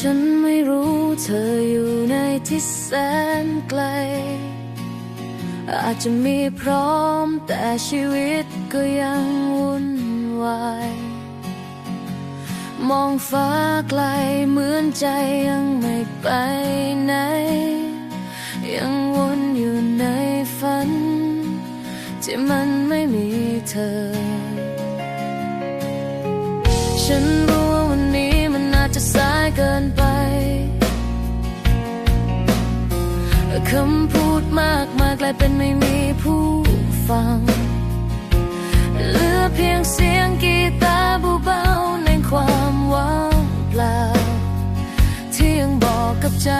ฉันไม่รู้เธออยู่ในที่แสนไกล อาจจะมีพร้อมแต่ชีวิตก็ยังวุ่นวาย มองฟ้าไกลเหมือนใจยังไม่ไปไหน ยังวนอยู่ในฝัน ที่มันไม่มีเธอ ฉัน กินไป คำพูดมากมากลายเป็นไม่มีผู้ฟัง เหลือเพียงเสียงกีตาร์บูเบาๆในความว่างเปล่า ที่ยังบอกกับใจ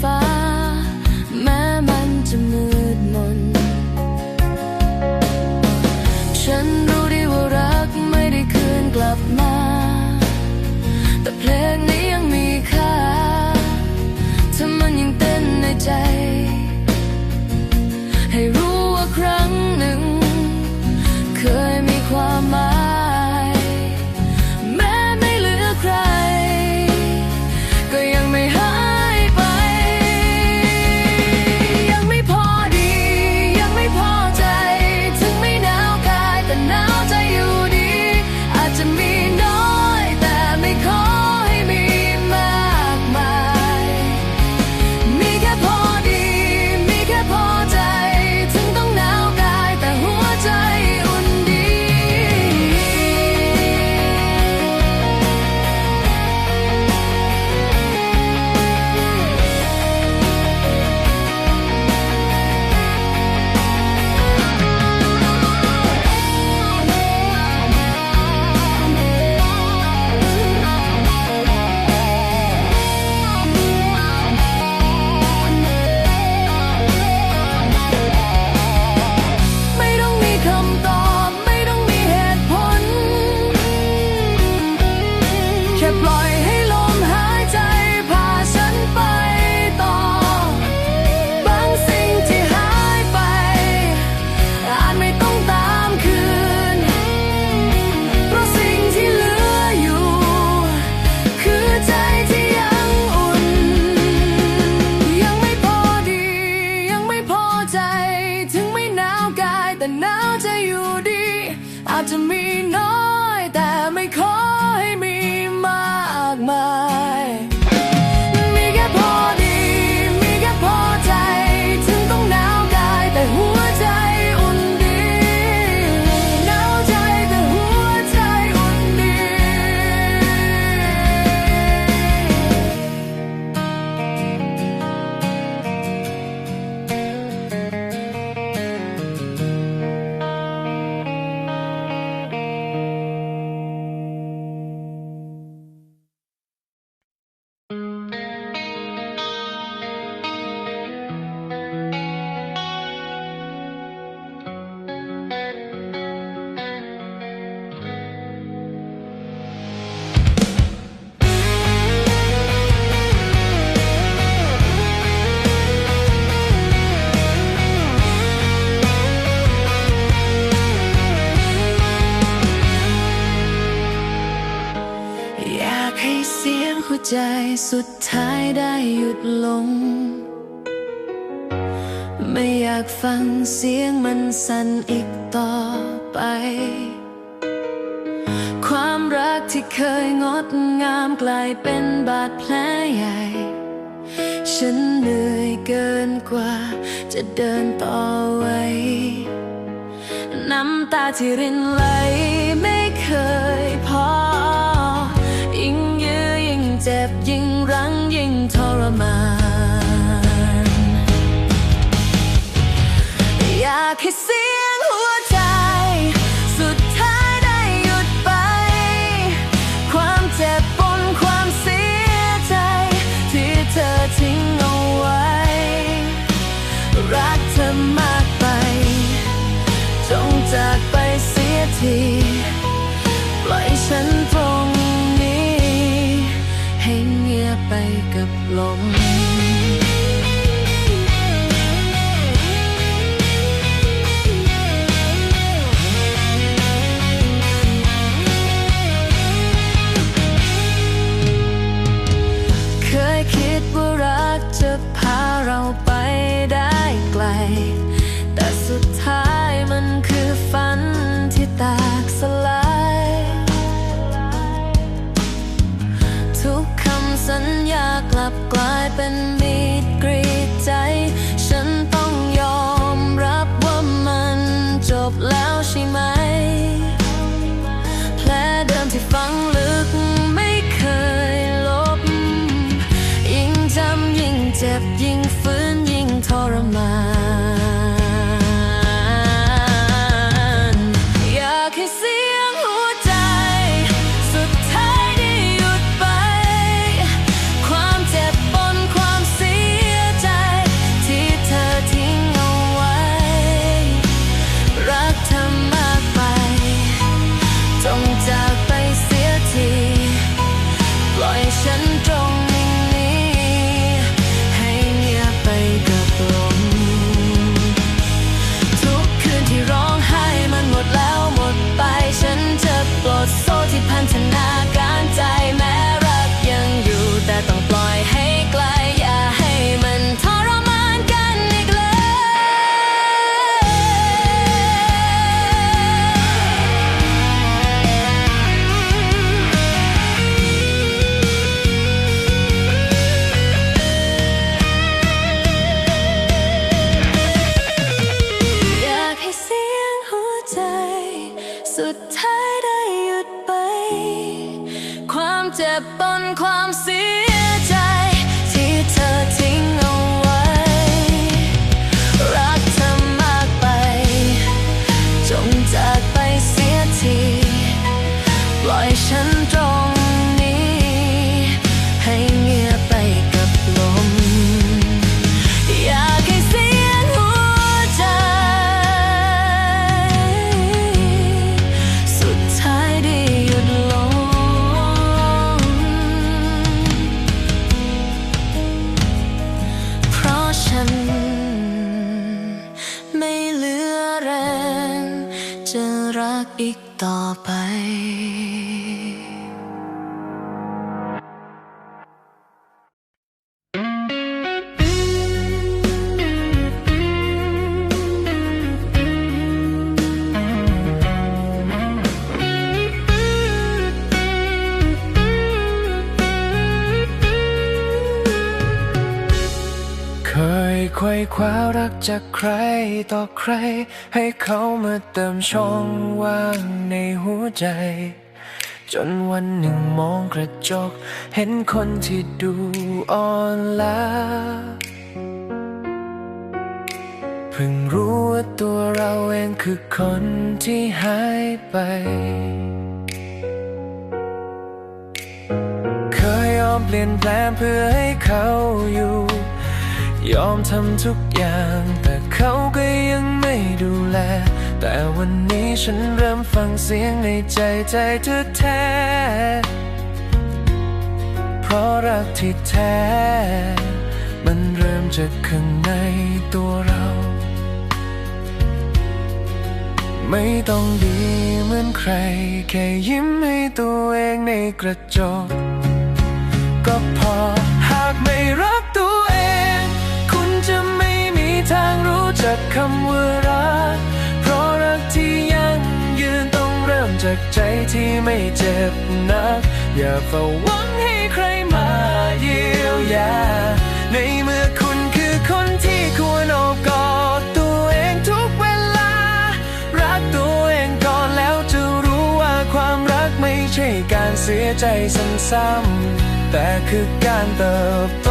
发 to me สุดท้ายได้หยุดลง ไม่อยากฟังเสียงมันสั่นอีกต่อไป ความรักที่เคยงดงามกลายเป็นบาดแผลใหญ่ ฉันเหนื่อยเกินกว่าจะเดินต่อไว้ น้ำตาที่รินไหลไม่เคยพอ เจ็บยิ่งรั้งยิ่งทรมาน อยากให้เสีย ลม ใช่ไหม แผลเดิมที่ฝัง อีกต่อไป จากใครต่อใคร ให้เขามาเติมช่องว่างในหัวใจ จนวันหนึ่งมองกระจก เห็นคนที่ดูอ่อนล้าเพิ่งรู้ว่าตัวเราเองคือคนที่หายไปเคยยอมเปลี่ยนแปลงเพื่อให้เขาอยู่ ยอมทำทุกอย่าง แต่เขาก็ยังไม่ดูแล แต่วันนี้ฉันเริ่มฟังเสียงในใจใจเธอแท้ เพราะรักที่แท้ มันเริ่มจากข้างในตัวเรา ไม่ต้องดีเหมือนใคร แค่ยิ้มให้ตัวเองในกระจก ก็พอหากไม่รักางรู้จักคำว่ารัก เพราะรักที่ยังยืนต้องเริ่มจากใจที่ไม่เจ็บนัก อย่าเฝ้าหวังให้ใครมาเยียวยา ในเมื่อคุณคือคนที่ควรอบกอดตัวเองทุกเวลา รักตัวเองก่อนแล้วจะรู้ว่าความรักไม่ใช่การเสียใจซ้ำๆแต่คือการเติบโต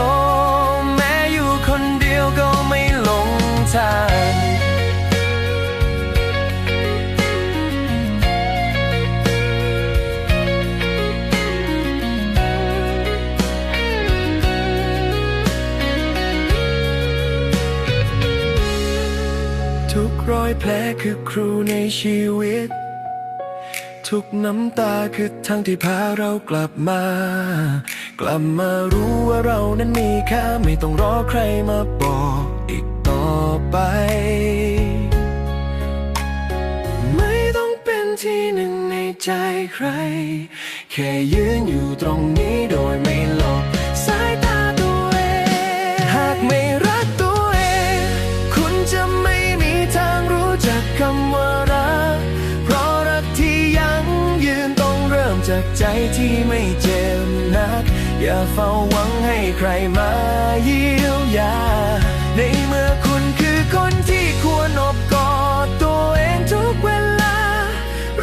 รอยแผลคือครูในชีวิต ทุกน้ำตาคือทางที่พาเรากลับมา กลับมารู้ว่าเรานั้นมีค่าไม่ต้องรอใครมาบอกอีกต่อไป ไม่ต้องเป็นที่หนึ่งในใจใคร แค่ยืนอยู่ตรงนี้โดยไม่หล ที่ไม่เจ็บนัก อย่าเฝ้าหวังให้ใครมาเยียวยา ในเมื่อคุณคือคนที่ควรอบกอดตัวเองทุกเวลา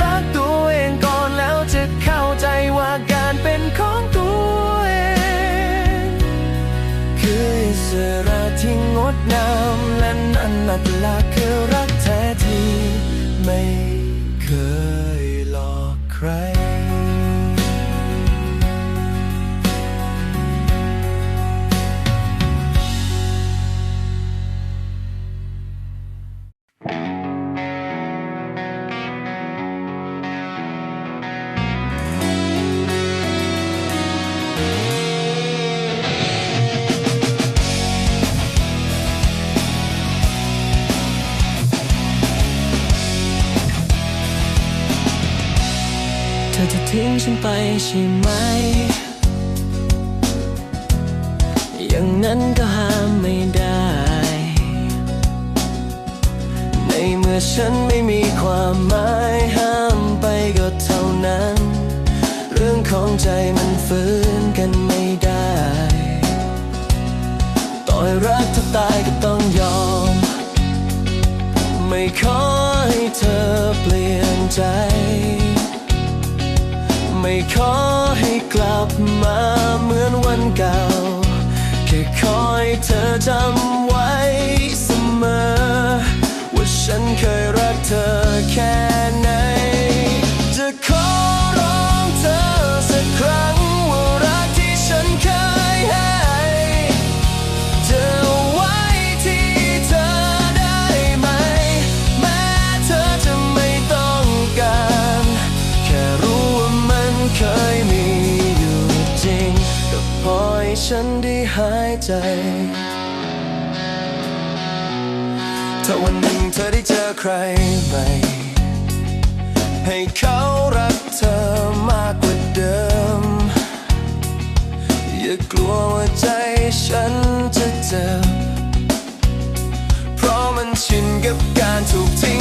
รักตัวเองก่อนแล้วจะเข้าใจว่าการเป็นของตัวเอง คืออิสระที่งดงามและนันนัดลักษณ์คือรัก ฉันไปใช่ไหม อย่างนั้นก็ห้ามไม่ได้ ในเมื่อฉันไม่มีความหมายห้ามไปก็เท่านั้น เรื่องของใจมันฝืนกันไม่ได้ ต่อยรักเธอตายก็ต้องยอม ไม่ขอให้เธอเปลี่ยนใจ ขอให้กลับมาเหมือนวันเก่า แค่คอยเธอจำไว้เสมอ ว่าฉันเคยรักเธอแค่ ใครใหม่ ให้เขารักเธอมากกว่าเดิม อย่ากลัวว่าใจฉันจะเจ็บเพราะมันชินกับการถูกทิ้ง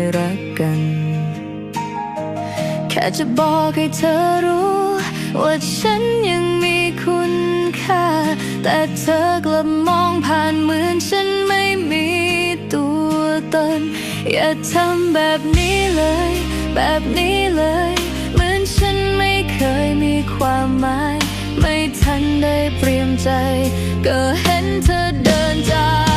ยรักกัน แค่จะบอกให้เธอรู้ ว่าฉันยังมีคุณค่า แต่เธอกลับมองผ่านเหมือนฉันไม่มีตัวตน อย่าทำแบบนี้เลย แบบนี้เลย เหมือนฉันไม่เคยมีความหมาย ไม่ทันได้เตรียมใจ ก็เห็นเธอเดินจาก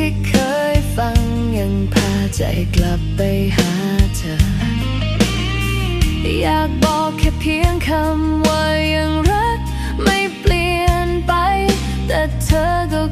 ที่เคยฟังยังพาใจกลับไปหาเธอ อยากบอกแค่เพียงคำว่ายังรัก ไม่เปลี่ยนไป แต่เธอก็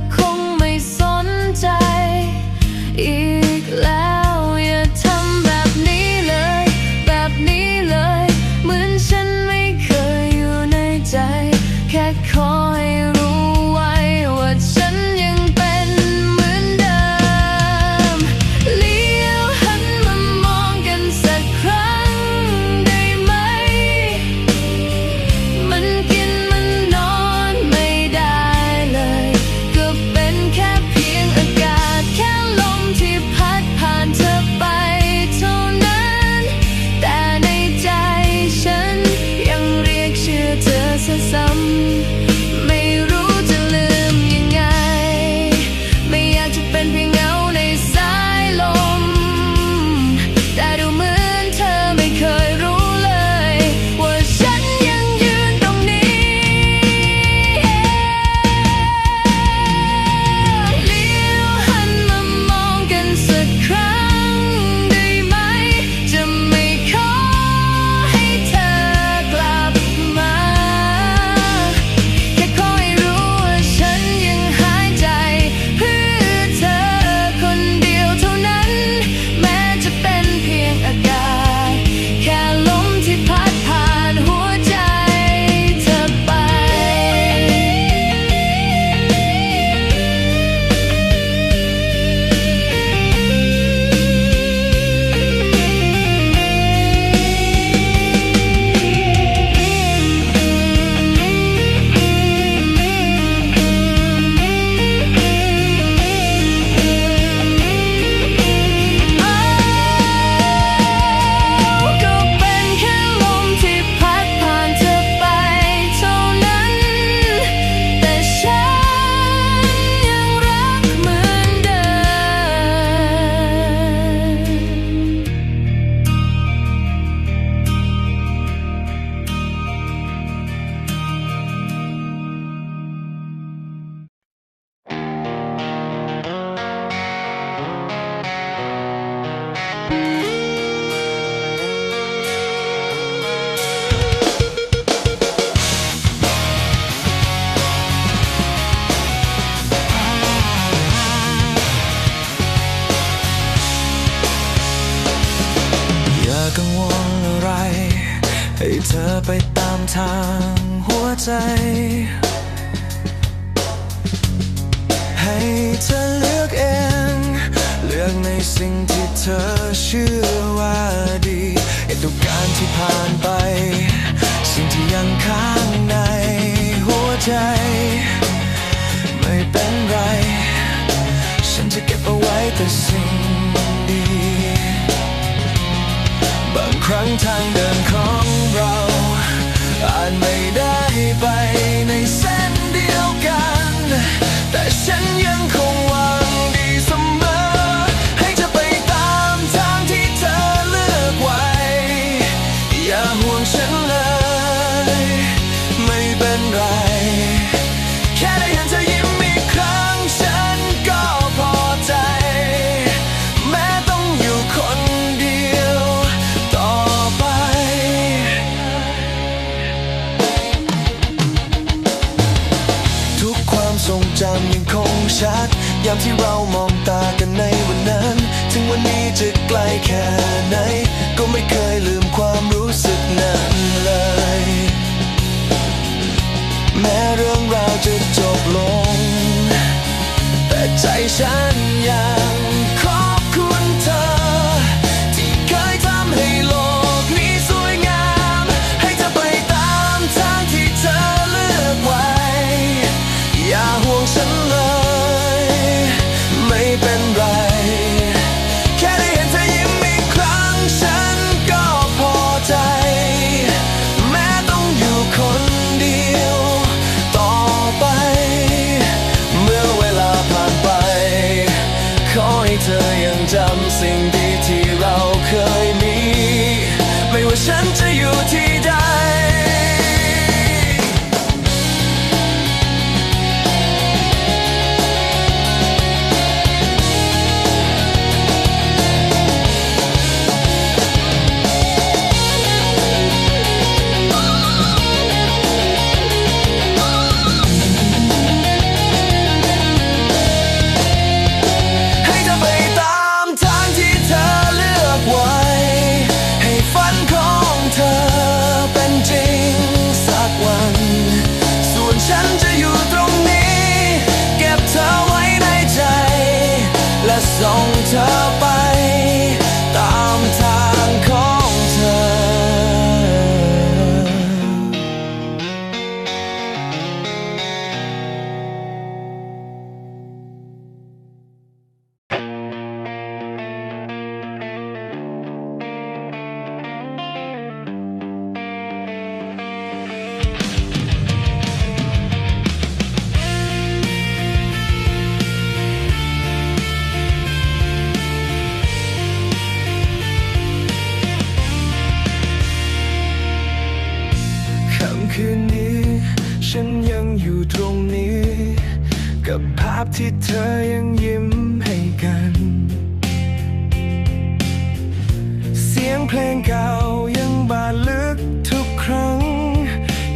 เพลงเก่ายังบาดลึกทุกครั้ง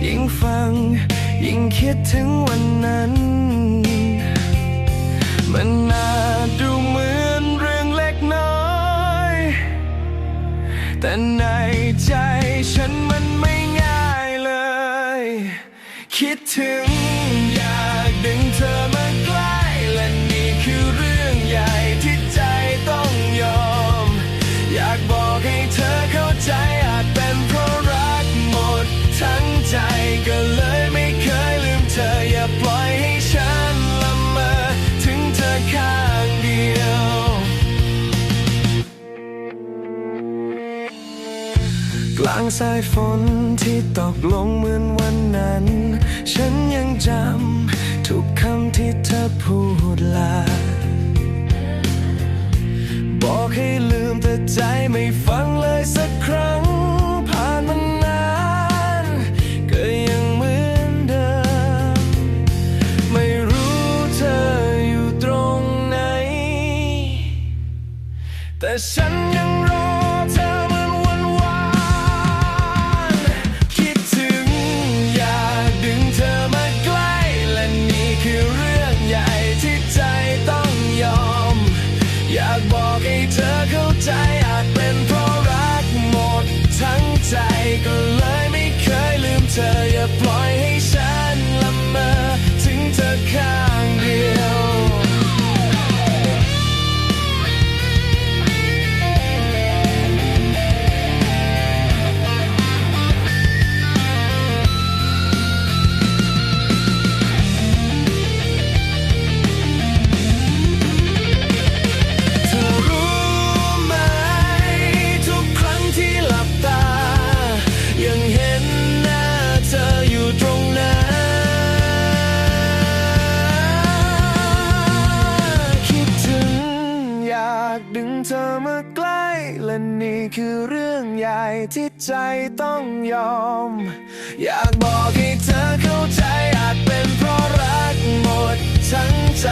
ยิ่งฟัง ยิ่งคิดถึงวันนั้น มันน่าดูเหมือนเรื่องเล็กน้อย แต่ในใจ สายฝนที่ตกลงเหมือนวันนั้น ฉันยังจำทุกคำที่เธอพูดลา บอกให้ลืมแต่ใจไม่ฟังเลยสักครั้ง ผ่านมันนาน ก็ยังเหมือนเดิม ไม่รู้เธออยู่ตรงไหน แต่ฉัน ยอม อยากบอกให้เธอเข้าใจอาจเป็นเพราะรักหมดทั้งใจ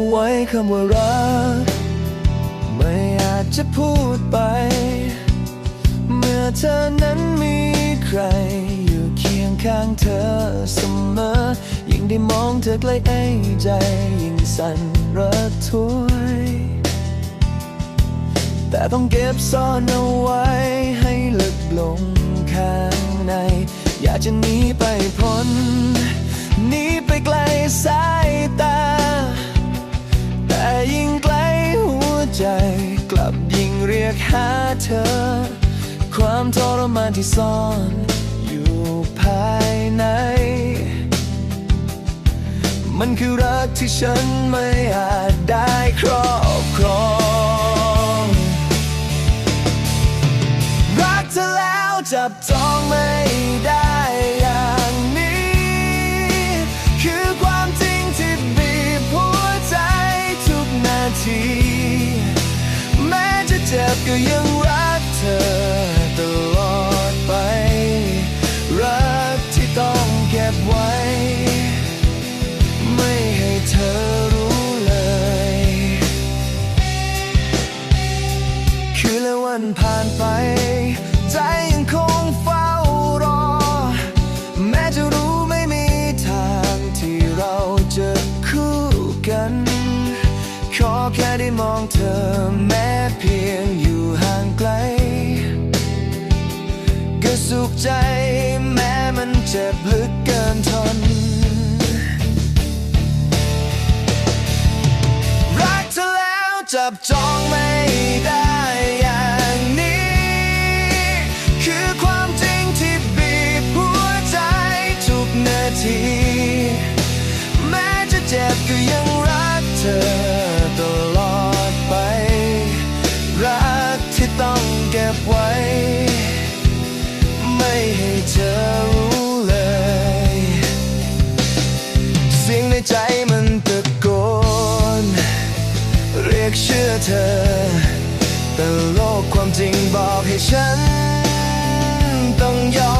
าไว้คำว่ารัก ไม่อาจจะพูดไป เมื่อเธอนั้นมีใคร อยู่เคียงข้างเธอเสมอ ยิ่งได้มองเธอใกล้ไอ้ใจ ยิ่งสั่นระทวยแต่ต้องเก็บซ่อนเอาไว้ให้ลึกลงข้างใน อยากจะหนีไปพ้นหนีไปไกลสายตา ยิ่งไกลหัวใจ กลับยิ่งเรียกหาเธอ ความทรมานที่ซ่อน อยู่ภายใน มันคือรักที่ฉันไม่อาจได้ครอบครอง รักเธอแล้วจับจองไม่ได้ ที แม้จะเจ็บก็ยังรักเธอตลอดไป รักที่ต้องเก็บไว้ ไม่ให้เธอรู้เลย คืนและวันผ่านไป ใจ แม้มันเจ็บลึกเกินทน รักเธอแล้วจับจองไม่ กเชื่อเธอ แต่โลกความจริงบอกให้ฉัน ต้องยอม